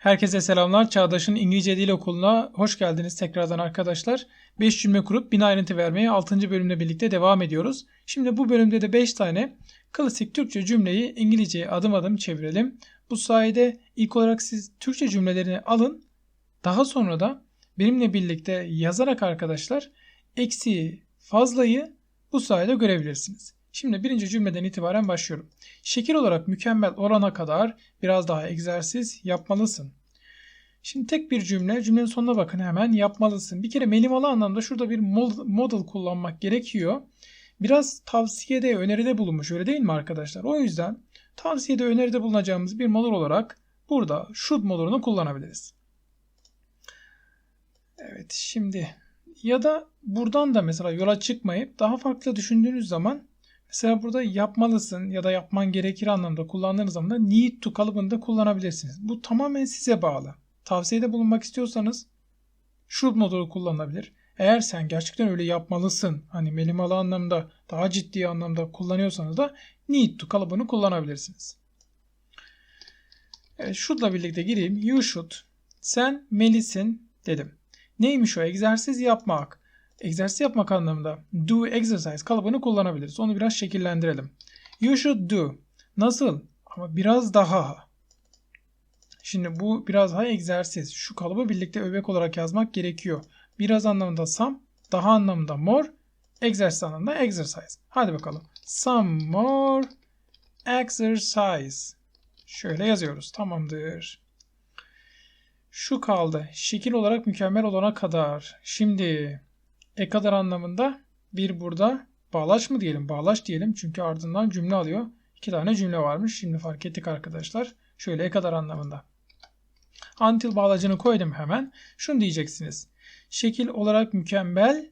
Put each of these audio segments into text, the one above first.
Herkese selamlar. Çağdaş'ın İngilizce Dil Okulu'na hoş geldiniz tekrardan arkadaşlar. 5 cümle kurup 1000 ayrıntı vermeye 6. bölümle birlikte devam ediyoruz. Şimdi bu bölümde de 5 tane klasik Türkçe cümleyi İngilizceye adım adım çevirelim. Bu sayede ilk olarak siz Türkçe cümlelerini alın. Daha sonra da benimle birlikte yazarak arkadaşlar eksiği fazlayı bu sayede görebilirsiniz. Şimdi birinci cümleden itibaren başlıyorum. Şekil olarak mükemmel olana kadar biraz daha egzersiz yapmalısın. Şimdi tek bir cümle, cümlenin sonuna bakın hemen yapmalısın. Bir kere melimalı anlamda şurada bir model kullanmak gerekiyor. Biraz tavsiyede, öneride bulunmuş öyle değil mi arkadaşlar? O yüzden tavsiyede, öneride bulunacağımız bir model olarak burada should modulunu kullanabiliriz. Evet şimdi ya da buradan da mesela yola çıkmayıp daha farklı düşündüğünüz zaman Mesela burada yapmalısın ya da yapman gerekir anlamda kullandığınız zaman da need to kalıbını da kullanabilirsiniz. Bu tamamen size bağlı. Tavsiyede bulunmak istiyorsanız should modulu kullanılabilir. Eğer sen gerçekten öyle yapmalısın, hani melimalı anlamda, daha ciddi anlamda kullanıyorsanız da need to kalıbını kullanabilirsiniz. Evet, should'la birlikte gireyim. You should. Sen melisin dedim. Neymiş o? Egzersiz yapmak egzersiz yapmak anlamında do exercise kalıbını kullanabiliriz. Onu biraz şekillendirelim. You should do. Nasıl? Ama biraz daha. Şimdi bu biraz daha egzersiz. Şu kalıbı birlikte öbek olarak yazmak gerekiyor. Biraz anlamında some, daha anlamında more, egzersiz anlamında exercise. Hadi bakalım. Some more exercise. Şöyle yazıyoruz. Tamamdır. Şu kaldı. Şekil olarak mükemmel olana kadar. Şimdi e kadar anlamında bir burada bağlaç mı diyelim? Bağlaç diyelim çünkü ardından cümle alıyor. İki tane cümle varmış. Şimdi fark ettik arkadaşlar. Şöyle e kadar anlamında. Until bağlacını koydum hemen. Şunu diyeceksiniz. Şekil olarak mükemmel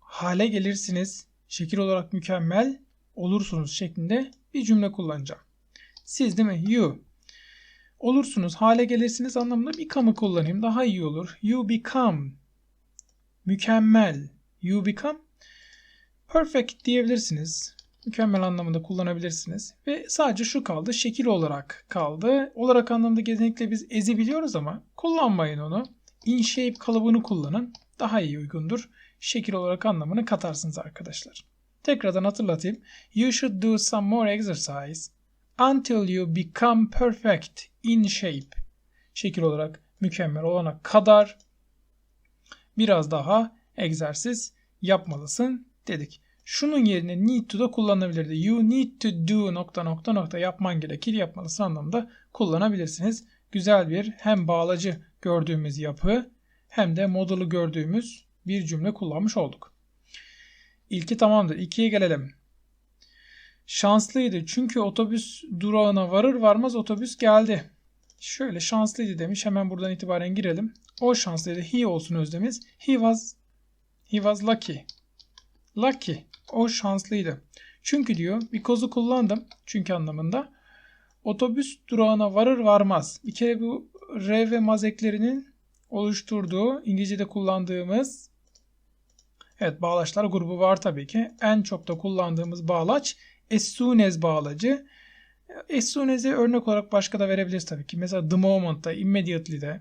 hale gelirsiniz. Şekil olarak mükemmel olursunuz şeklinde bir cümle kullanacağım. Siz değil mi? You. Olursunuz, hale gelirsiniz anlamında become'ı kullanayım. Daha iyi olur. You become mükemmel. You become perfect diyebilirsiniz. Mükemmel anlamında kullanabilirsiniz. Ve sadece şu kaldı. Şekil olarak kaldı. Olarak anlamda genellikle biz ezi biliyoruz ama kullanmayın onu. In shape kalıbını kullanın. Daha iyi uygundur. Şekil olarak anlamını katarsınız arkadaşlar. Tekrardan hatırlatayım. You should do some more exercise until you become perfect in shape. Şekil olarak mükemmel olana kadar biraz daha egzersiz yapmalısın dedik. Şunun yerine need to da kullanılabilirdi. You need to do nokta nokta nokta yapman gerekir yapmalısın anlamda kullanabilirsiniz. Güzel bir hem bağlacı gördüğümüz yapı hem de modulu gördüğümüz bir cümle kullanmış olduk. İlki tamamdır. İkiye gelelim. Şanslıydı çünkü otobüs durağına varır varmaz otobüs geldi. Şöyle şanslıydı demiş. Hemen buradan itibaren girelim. O şanslıydı. He olsun özlemiz. He was he was lucky. Lucky. O şanslıydı. Çünkü diyor because'u kullandım. Çünkü anlamında. Otobüs durağına varır varmaz. Bir kere bu R ve mazeklerinin oluşturduğu İngilizce'de kullandığımız evet bağlaçlar grubu var tabii ki. En çok da kullandığımız bağlaç as soon as bağlacı. As örnek olarak başka da verebiliriz tabii ki. Mesela the moment'ta, immediately'de,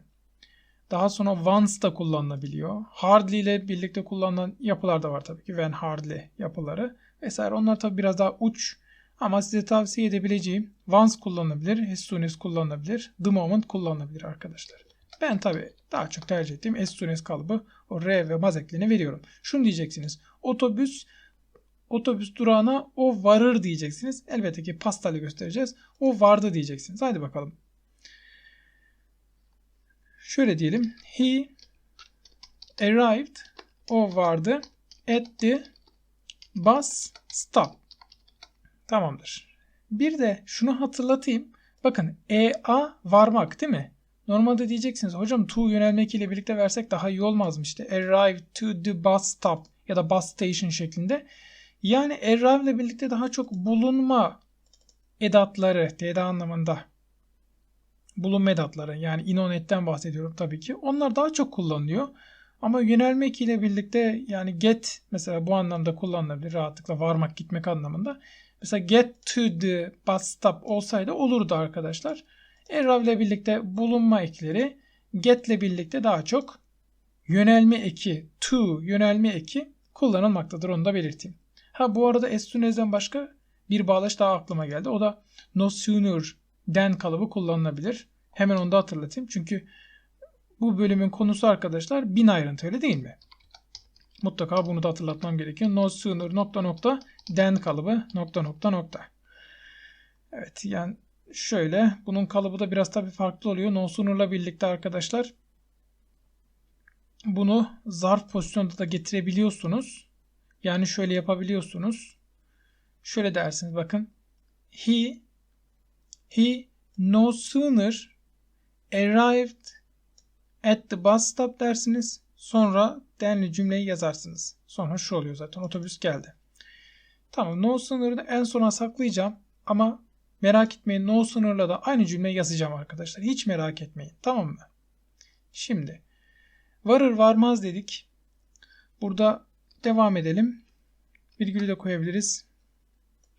daha sonra once da kullanılabiliyor. Hardly ile birlikte kullanılan yapılar da var tabii ki. When hardly yapıları vesaire. Onlar tabii biraz daha uç ama size tavsiye edebileceğim once kullanılabilir, as soon as kullanılabilir, the moment kullanılabilir arkadaşlar. Ben tabii daha çok tercih ettiğim as kalıbı o R ve maz eklini veriyorum. Şunu diyeceksiniz. Otobüs otobüs durağına o varır diyeceksiniz. Elbette ki pastayla göstereceğiz. O vardı diyeceksiniz. Haydi bakalım. Şöyle diyelim. He arrived. O vardı. At the bus stop. Tamamdır. Bir de şunu hatırlatayım. Bakın EA varmak değil mi? Normalde diyeceksiniz hocam to yönelmek ile birlikte versek daha iyi olmaz mı işte arrive to the bus stop ya da bus station şeklinde. Yani arrive ile birlikte daha çok bulunma edatları TD anlamında bulunma edatları yani inonet'ten bahsediyorum tabii ki. Onlar daha çok kullanılıyor. Ama yönelmek ile birlikte yani get mesela bu anlamda kullanılabilir rahatlıkla varmak gitmek anlamında. Mesela get to the bus stop olsaydı olurdu arkadaşlar. Arrive ile birlikte bulunma ekleri get ile birlikte daha çok yönelme eki to yönelme eki kullanılmaktadır. Onu da belirteyim. Ha bu arada as soon başka bir bağlaç daha aklıma geldi. O da no sooner than kalıbı kullanılabilir. Hemen onu da hatırlatayım. Çünkü bu bölümün konusu arkadaşlar bin ayrıntı öyle değil mi? Mutlaka bunu da hatırlatmam gerekiyor. No sooner nokta nokta than kalıbı nokta nokta nokta. Evet yani şöyle bunun kalıbı da biraz tabii farklı oluyor. No sooner'la birlikte arkadaşlar bunu zarf pozisyonda da getirebiliyorsunuz. Yani şöyle yapabiliyorsunuz. Şöyle dersiniz bakın. He he no sooner arrived at the bus stop dersiniz. Sonra denli cümleyi yazarsınız. Sonra şu oluyor zaten otobüs geldi. Tamam no sooner'ı en sona saklayacağım ama merak etmeyin no sooner'la da aynı cümleyi yazacağım arkadaşlar. Hiç merak etmeyin. Tamam mı? Şimdi varır varmaz dedik. Burada devam edelim. Virgülü de koyabiliriz.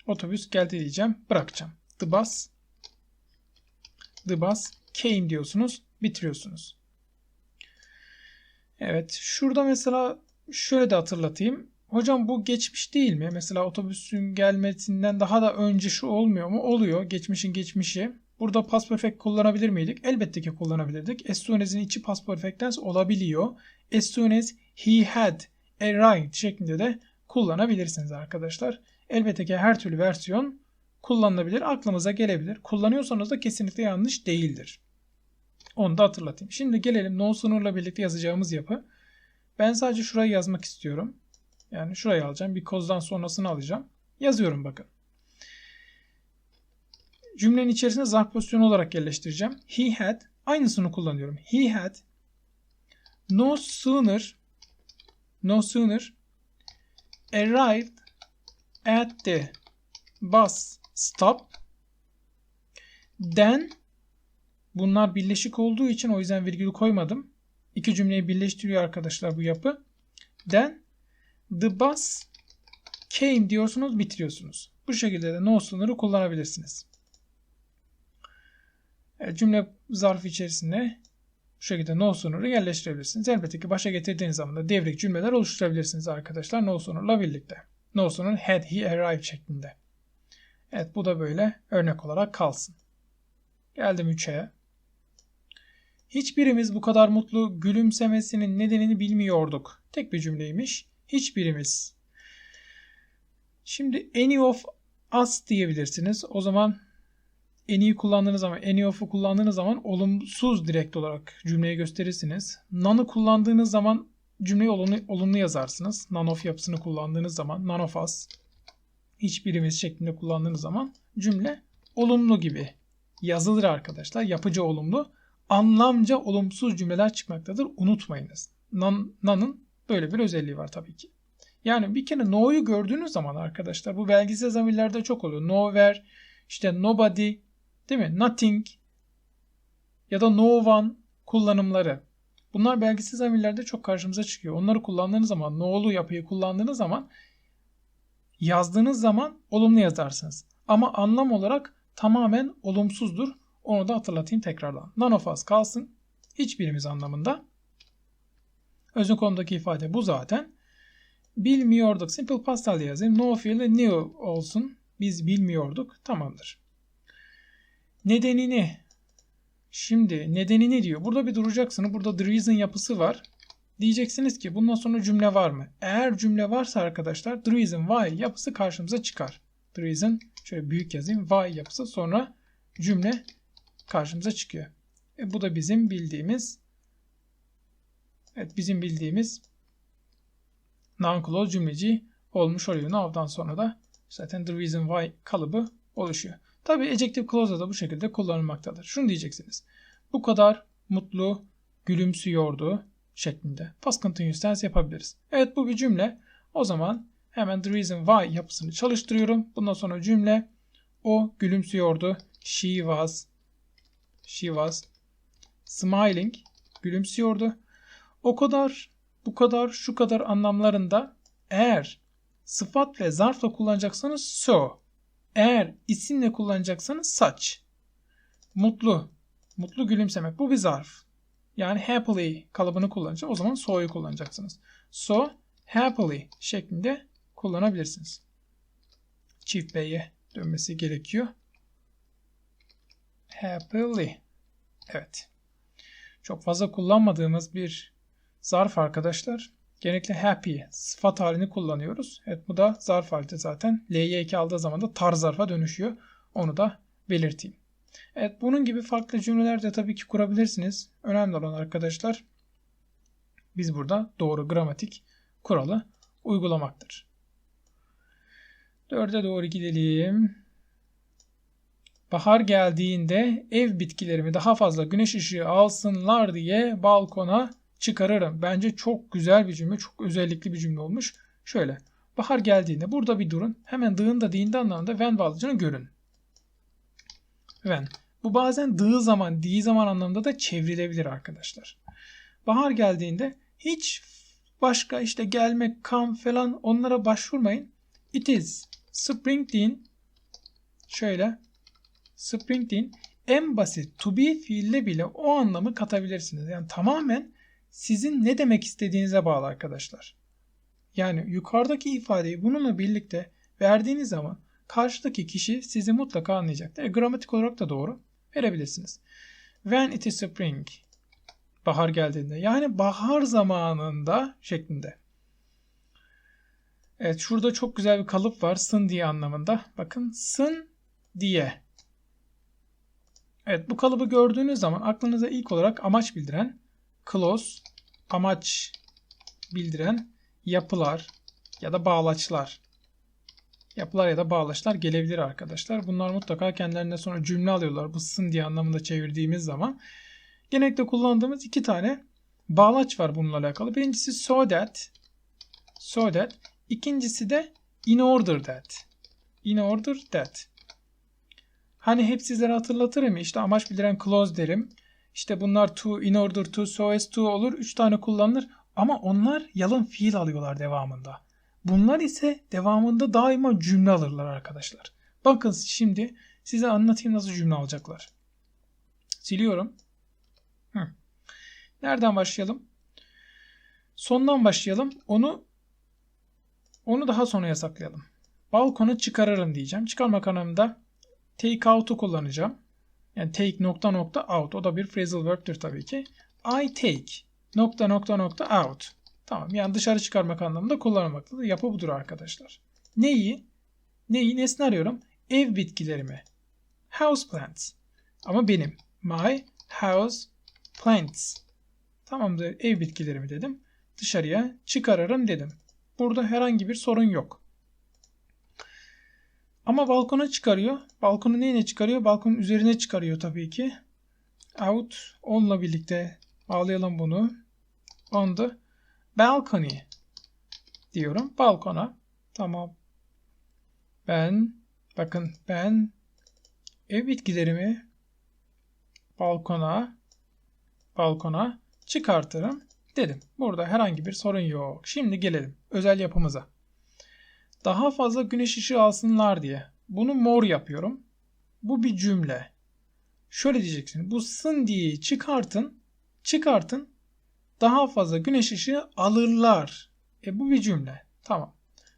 Otobüs geldi diyeceğim. Bırakacağım. The bus The bus came diyorsunuz. Bitiriyorsunuz. Evet. Şurada mesela şöyle de hatırlatayım. Hocam bu geçmiş değil mi? Mesela otobüsün gelmesinden daha da önce şu olmuyor mu? Oluyor. Geçmişin geçmişi. Burada past perfect kullanabilir miydik? Elbette ki kullanabilirdik. As soon as'in içi past perfect tense olabiliyor. As soon as he had arrived şeklinde de kullanabilirsiniz arkadaşlar. Elbette ki her türlü versiyon kullanılabilir. Aklınıza gelebilir. Kullanıyorsanız da kesinlikle yanlış değildir. Onu da hatırlatayım. Şimdi gelelim no sooner'la birlikte yazacağımız yapı. Ben sadece şurayı yazmak istiyorum. Yani şurayı alacağım. Bir kozdan sonrasını alacağım. Yazıyorum bakın. Cümlenin içerisine zarf pozisyonu olarak yerleştireceğim. He had aynısını kullanıyorum. He had no sooner no sooner arrived at the bus stop then bunlar birleşik olduğu için o yüzden virgül koymadım. İki cümleyi birleştiriyor arkadaşlar bu yapı. Then the bus came diyorsunuz bitiriyorsunuz. Bu şekilde de no sınırı kullanabilirsiniz. Cümle zarfı içerisinde bu şekilde no sınırı yerleştirebilirsiniz. Elbette ki başa getirdiğiniz zaman da devrik cümleler oluşturabilirsiniz arkadaşlar no sınırla birlikte. No sooner had he arrived şeklinde. Evet bu da böyle örnek olarak kalsın. Geldim 3'e. Hiçbirimiz bu kadar mutlu gülümsemesinin nedenini bilmiyorduk. Tek bir cümleymiş. Hiçbirimiz. Şimdi any of us diyebilirsiniz. O zaman any'yi kullandığınız zaman, any of'u kullandığınız zaman olumsuz direkt olarak cümleyi gösterirsiniz. None'ı kullandığınız zaman cümleyi olumlu, olumlu yazarsınız. None of yapısını kullandığınız zaman, none of us hiçbirimiz şeklinde kullandığınız zaman cümle olumlu gibi yazılır arkadaşlar. Yapıcı olumlu. Anlamca olumsuz cümleler çıkmaktadır. Unutmayınız. None'ın böyle bir özelliği var tabii ki. Yani bir kere no'yu gördüğünüz zaman arkadaşlar bu belgesel zamirlerde çok oluyor. Nowhere, işte nobody, değil mi? Nothing ya da no one kullanımları. Bunlar belgisiz zamirlerde çok karşımıza çıkıyor. Onları kullandığınız zaman, no'lu yapıyı kullandığınız zaman yazdığınız zaman olumlu yazarsınız. Ama anlam olarak tamamen olumsuzdur. Onu da hatırlatayım tekrardan. None of us kalsın. Hiçbirimiz anlamında. Özün konudaki ifade bu zaten. Bilmiyorduk. Simple past yazayım. No fiili knew olsun. Biz bilmiyorduk. Tamamdır. Nedenini Şimdi nedenini diyor. Burada bir duracaksınız. Burada the reason yapısı var. Diyeceksiniz ki bundan sonra cümle var mı? Eğer cümle varsa arkadaşlar the reason why yapısı karşımıza çıkar. The reason şöyle büyük yazayım. Why yapısı sonra cümle karşımıza çıkıyor. E, bu da bizim bildiğimiz evet bizim bildiğimiz non-clause cümleci olmuş oluyor. Now'dan sonra da zaten the reason why kalıbı oluşuyor. Tabi ejective clause da bu şekilde kullanılmaktadır. Şunu diyeceksiniz. Bu kadar mutlu gülümsüyordu şeklinde. Past continuous tense yapabiliriz. Evet bu bir cümle. O zaman hemen the reason why yapısını çalıştırıyorum. Bundan sonra cümle o gülümsüyordu. She was she was smiling gülümsüyordu. O kadar bu kadar şu kadar anlamlarında eğer sıfat ve zarfla kullanacaksanız so eğer isimle kullanacaksanız saç. Mutlu Mutlu gülümsemek. Bu bir zarf. Yani happily kalıbını kullanacağım. O zaman so'yu kullanacaksınız. So happily şeklinde kullanabilirsiniz. Çift B'ye dönmesi gerekiyor. Happily. Evet. Çok fazla kullanmadığımız bir zarf arkadaşlar. Genellikle happy sıfat halini kullanıyoruz. Evet bu da zarf halde zaten. L'ye 2 aldığı zaman da tar zarfa dönüşüyor. Onu da belirteyim. Evet bunun gibi farklı cümleler de tabii ki kurabilirsiniz. Önemli olan arkadaşlar biz burada doğru gramatik kuralı uygulamaktır. Dörde doğru gidelim. Bahar geldiğinde ev bitkilerimi daha fazla güneş ışığı alsınlar diye balkona çıkarırım. Bence çok güzel bir cümle, çok özellikli bir cümle olmuş. Şöyle, bahar geldiğinde burada bir durun. Hemen dığın da değinde anlamında when bağlıcını görün. When. Bu bazen dığı zaman, diği zaman anlamında da çevrilebilir arkadaşlar. Bahar geldiğinde hiç başka işte gelmek, come falan onlara başvurmayın. It is spring deyin. Şöyle spring deyin. En basit to be fiille bile o anlamı katabilirsiniz. Yani tamamen sizin ne demek istediğinize bağlı arkadaşlar. Yani yukarıdaki ifadeyi bununla birlikte verdiğiniz zaman karşıdaki kişi sizi mutlaka anlayacaktır. E, gramatik olarak da doğru verebilirsiniz. When it is spring bahar geldiğinde yani bahar zamanında şeklinde. Evet şurada çok güzel bir kalıp var. Sın diye anlamında. Bakın sın diye. Evet bu kalıbı gördüğünüz zaman aklınıza ilk olarak amaç bildiren close amaç bildiren yapılar ya da bağlaçlar yapılar ya da bağlaçlar gelebilir arkadaşlar. Bunlar mutlaka kendilerine sonra cümle alıyorlar. Bu sın diye anlamında çevirdiğimiz zaman. Genellikle kullandığımız iki tane bağlaç var bununla alakalı. Birincisi so that. So that. İkincisi de in order that. In order that. Hani hep sizlere hatırlatırım işte amaç bildiren clause derim. İşte bunlar to, in order to, so as to olur. Üç tane kullanılır. Ama onlar yalın fiil alıyorlar devamında. Bunlar ise devamında daima cümle alırlar arkadaşlar. Bakın şimdi size anlatayım nasıl cümle alacaklar. Siliyorum. Hı. Nereden başlayalım? Sondan başlayalım. Onu onu daha sonra yasaklayalım. Balkona çıkarırım diyeceğim. Çıkarma kanalımda take out'u kullanacağım. Yani take nokta nokta out. O da bir phrasal verb'tir tabii ki. I take nokta nokta nokta out. Tamam yani dışarı çıkarmak anlamında kullanılmaktadır. Yapı budur arkadaşlar. Neyi? Neyi? Nesne arıyorum? Ev bitkilerimi. House plants. Ama benim. My house plants. Tamamdır. Ev bitkilerimi dedim. Dışarıya çıkarırım dedim. Burada herhangi bir sorun yok. Ama balkona çıkarıyor. Balkonu neyle çıkarıyor? Balkonun üzerine çıkarıyor tabii ki. Out onunla birlikte bağlayalım bunu. On the balcony diyorum. Balkona. Tamam. Ben bakın ben ev bitkilerimi balkona balkona çıkartırım dedim. Burada herhangi bir sorun yok. Şimdi gelelim özel yapımıza. Daha fazla güneş ışığı alsınlar diye. Bunu mor yapıyorum. Bu bir cümle. Şöyle diyeceksin. Bu sın diye çıkartın. Çıkartın. Daha fazla güneş ışığı alırlar. E bu bir cümle. Tamam.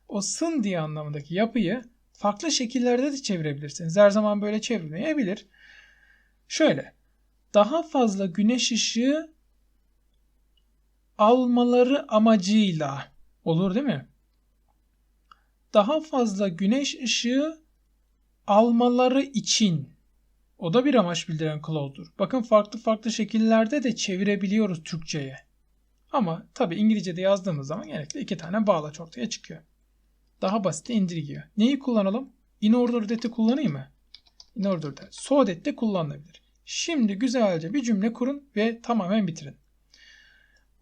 O sın diye anlamındaki yapıyı farklı şekillerde de çevirebilirsiniz. Her zaman böyle çevirmeyebilir. Şöyle. Daha fazla güneş ışığı almaları amacıyla olur değil mi? Daha fazla güneş ışığı almaları için o da bir amaç bildiren clause'dur. Bakın farklı farklı şekillerde de çevirebiliyoruz Türkçe'ye. Ama tabi İngilizce'de yazdığımız zaman genellikle iki tane bağlaç ortaya çıkıyor. Daha basit indirgiyor. Neyi kullanalım? In order that'i kullanayım mı? In order that. So that de kullanılabilir. Şimdi güzelce bir cümle kurun ve tamamen bitirin.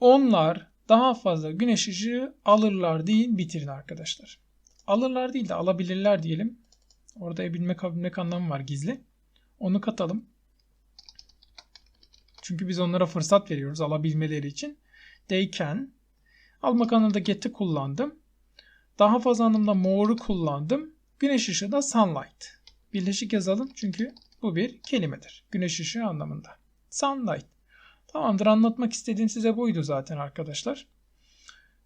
Onlar daha fazla güneş ışığı alırlar deyin bitirin arkadaşlar. Alırlar değil de alabilirler diyelim. Orada bilmek bilmek anlamı var gizli. Onu katalım. Çünkü biz onlara fırsat veriyoruz alabilmeleri için. They can. Almak anlamında get'i kullandım. Daha fazla anlamda more'u kullandım. Güneş ışığı da sunlight. Birleşik yazalım çünkü bu bir kelimedir. Güneş ışığı anlamında. Sunlight. Tamamdır anlatmak istediğim size buydu zaten arkadaşlar.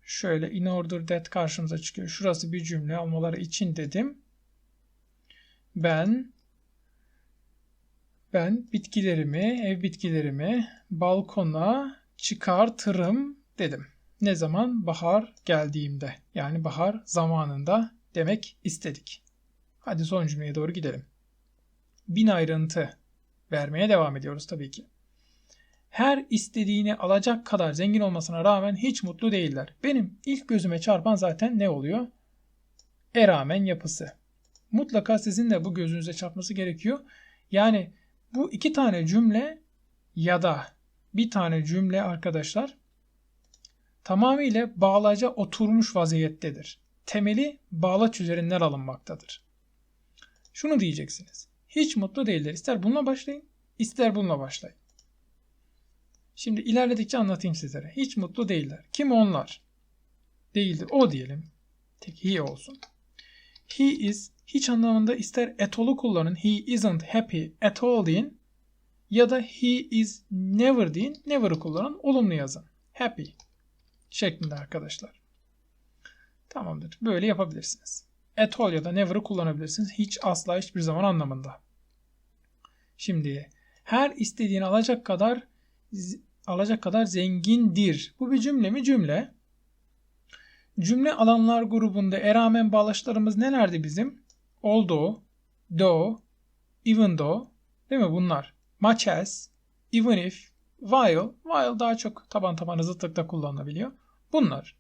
Şöyle in order that karşımıza çıkıyor. Şurası bir cümle almaları için dedim. Ben ben bitkilerimi, ev bitkilerimi balkona çıkartırım dedim. Ne zaman? Bahar geldiğimde. Yani bahar zamanında demek istedik. Hadi son cümleye doğru gidelim. Bin ayrıntı vermeye devam ediyoruz tabii ki. Her istediğini alacak kadar zengin olmasına rağmen hiç mutlu değiller. Benim ilk gözüme çarpan zaten ne oluyor? Eramen yapısı. Mutlaka sizin de bu gözünüze çarpması gerekiyor. Yani bu iki tane cümle ya da bir tane cümle arkadaşlar tamamıyla bağlaca oturmuş vaziyettedir. Temeli bağlaç üzerinden alınmaktadır. Şunu diyeceksiniz. Hiç mutlu değiller. İster bununla başlayın, ister bununla başlayın. Şimdi ilerledikçe anlatayım sizlere. Hiç mutlu değiller. Kim onlar? Değildir. O diyelim. Tek he olsun. He is hiç anlamında ister at all'u kullanın. He isn't happy at all deyin. Ya da he is never deyin. Never'ı kullanın. Olumlu yazın. Happy şeklinde arkadaşlar. Tamamdır. Böyle yapabilirsiniz. At all ya da never'ı kullanabilirsiniz. Hiç asla hiçbir zaman anlamında. Şimdi her istediğini alacak kadar alacak kadar zengindir. Bu bir cümle mi? Cümle. Cümle alanlar grubunda eramen bağlaçlarımız nelerdi bizim? Although, though, even though değil mi bunlar? Much as, even if, while. While daha çok taban taban zıtlıkta kullanılabiliyor. Bunlar.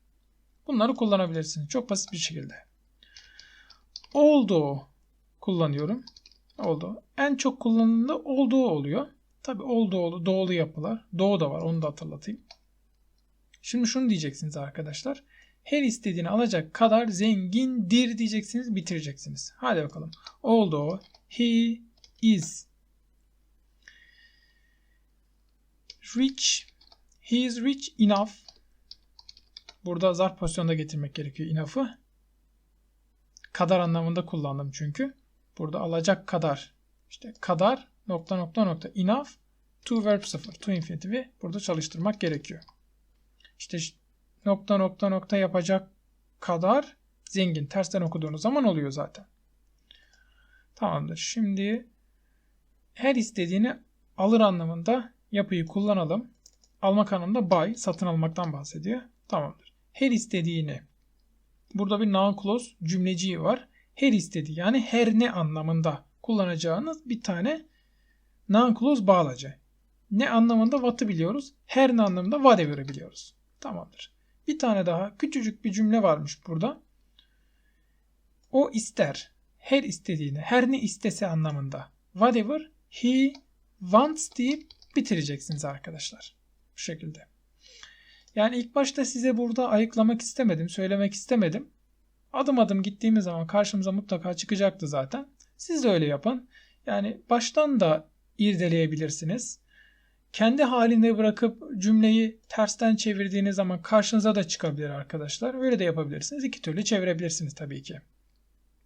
Bunları kullanabilirsiniz. Çok basit bir şekilde. Although kullanıyorum. Oldu. En çok kullanıldığında olduğu oluyor. Tabi oldu doğulu yapılar. Doğu da var onu da hatırlatayım. Şimdi şunu diyeceksiniz arkadaşlar. Her istediğini alacak kadar zengindir diyeceksiniz bitireceksiniz. Hadi bakalım. Although he is rich he is rich enough Burada zarf pozisyonda getirmek gerekiyor enough'ı. Kadar anlamında kullandım çünkü. Burada alacak kadar. İşte kadar nokta nokta nokta enough to verb 0 to infinitive'i burada çalıştırmak gerekiyor. İşte nokta nokta nokta yapacak kadar zengin. Tersten okuduğunuz zaman oluyor zaten. Tamamdır. Şimdi her istediğini alır anlamında yapıyı kullanalım. Almak anlamında buy, satın almaktan bahsediyor. Tamamdır. Her istediğini. Burada bir noun clause cümleciği var. Her istediği yani her ne anlamında kullanacağınız bir tane noun clause bağlacı. Ne anlamında what'ı biliyoruz. Her ne anlamında whatever'ı biliyoruz. Tamamdır. Bir tane daha küçücük bir cümle varmış burada. O ister. Her istediğini, her ne istese anlamında. Whatever he wants deyip bitireceksiniz arkadaşlar. Bu şekilde. Yani ilk başta size burada ayıklamak istemedim, söylemek istemedim. Adım adım gittiğimiz zaman karşımıza mutlaka çıkacaktı zaten. Siz de öyle yapın. Yani baştan da irdeleyebilirsiniz. Kendi halinde bırakıp cümleyi tersten çevirdiğiniz zaman karşınıza da çıkabilir arkadaşlar. Öyle de yapabilirsiniz. İki türlü çevirebilirsiniz tabii ki.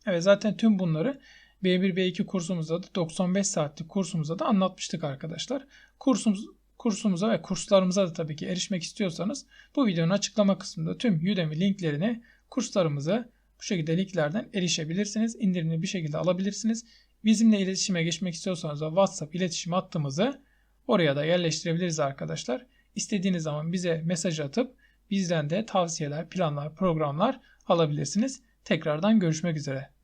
Evet zaten tüm bunları B1 B2 kursumuzda da 95 saatlik kursumuzda da anlatmıştık arkadaşlar. Kursumuz kursumuza ve kurslarımıza da tabii ki erişmek istiyorsanız bu videonun açıklama kısmında tüm Udemy linklerini kurslarımızı bu şekilde linklerden erişebilirsiniz. İndirimli bir şekilde alabilirsiniz. Bizimle iletişime geçmek istiyorsanız da WhatsApp iletişim hattımızı oraya da yerleştirebiliriz arkadaşlar. İstediğiniz zaman bize mesaj atıp bizden de tavsiyeler, planlar, programlar alabilirsiniz. Tekrardan görüşmek üzere.